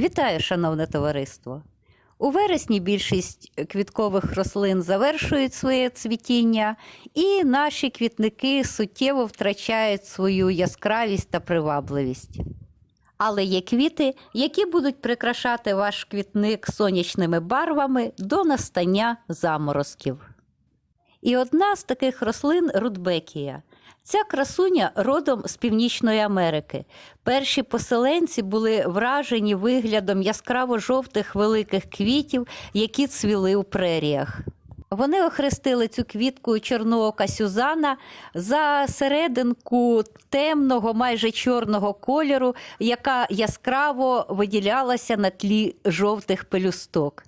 Вітаю, шановне товариство! У вересні більшість квіткових рослин завершують своє цвітіння, і наші квітники суттєво втрачають свою яскравість та привабливість. Але є квіти, які будуть прикрашати ваш квітник сонячними барвами до настання заморозків. І одна з таких рослин рудбекія. Ця красуня родом з Північної Америки. Перші поселенці були вражені виглядом яскраво-жовтих великих квітів, які цвіли у преріях. Вони охрестили цю квітку чорноока Сюзана за серединку темного, майже чорного кольору, яка яскраво виділялася на тлі жовтих пелюсток.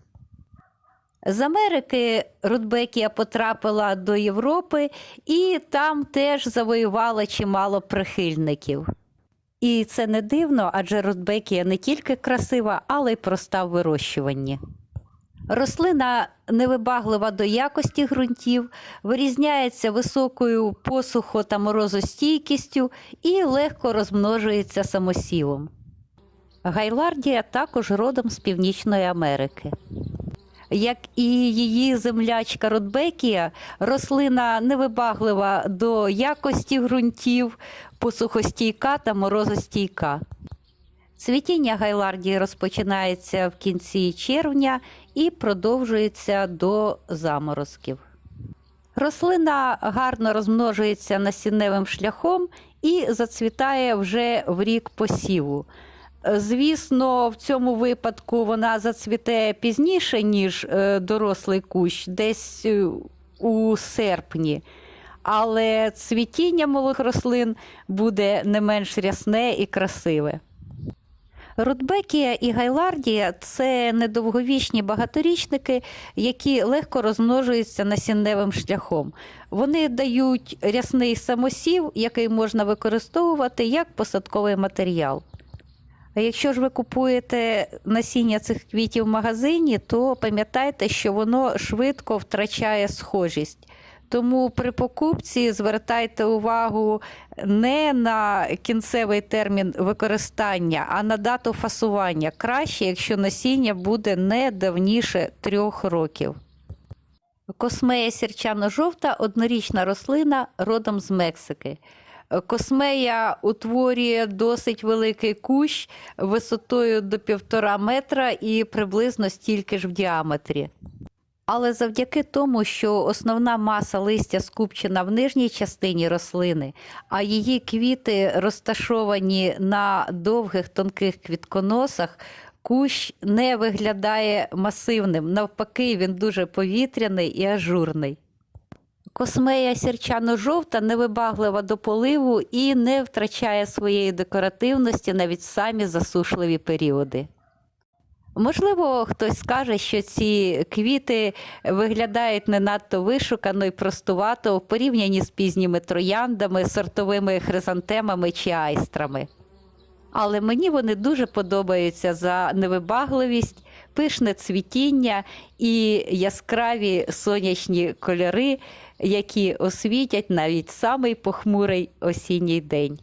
З Америки Рудбекія потрапила до Європи і там теж завоювала чимало прихильників. І це не дивно, адже Рудбекія не тільки красива, але й проста в вирощуванні. Рослина невибаглива до якості ґрунтів, вирізняється високою посухо та морозостійкістю і легко розмножується самосівом. Гайлардія також родом з Північної Америки. Як і її землячка Рудбекія, рослина невибаглива до якості ґрунтів, посухостійка та морозостійка. Цвітіння гайлардії розпочинається в кінці червня і продовжується до заморозків. Рослина гарно розмножується насінневим шляхом і зацвітає вже в рік посіву. Звісно, в цьому випадку вона зацвіте пізніше, ніж е, дорослий кущ, десь е, у серпні. Але цвітіння малих рослин буде не менш рясне і красиве. Рудбекія і гайлардія це недовговічні багаторічники, які легко розмножуються насінневим шляхом. Вони дають рясний самосів, який можна використовувати як посадковий матеріал. Якщо ж ви купуєте насіння цих квітів в магазині, то пам'ятайте, що воно швидко втрачає схожість. Тому при покупці звертайте увагу не на кінцевий термін використання, а на дату фасування. Краще, якщо насіння буде не давніше трьох років. Космея сірчано-жовта однорічна рослина родом з Мексики. Космея утворює досить великий кущ висотою до півтора метра і приблизно стільки ж в діаметрі. Але завдяки тому, що основна маса листя скупчена в нижній частині рослини, а її квіти розташовані на довгих тонких квітконосах, кущ не виглядає масивним. Навпаки, він дуже повітряний і ажурний. Космея сірчано-жовта невибаглива до поливу і не втрачає своєї декоративності навіть самі засушливі періоди. Можливо, хтось скаже, що ці квіти виглядають не надто вишукано і простувато в порівнянні з пізніми трояндами, сортовими хризантемами чи айстрами. Але мені вони дуже подобаються за невибагливість, пишне цвітіння і яскраві сонячні кольори, які освітять навіть самий похмурий осінній день.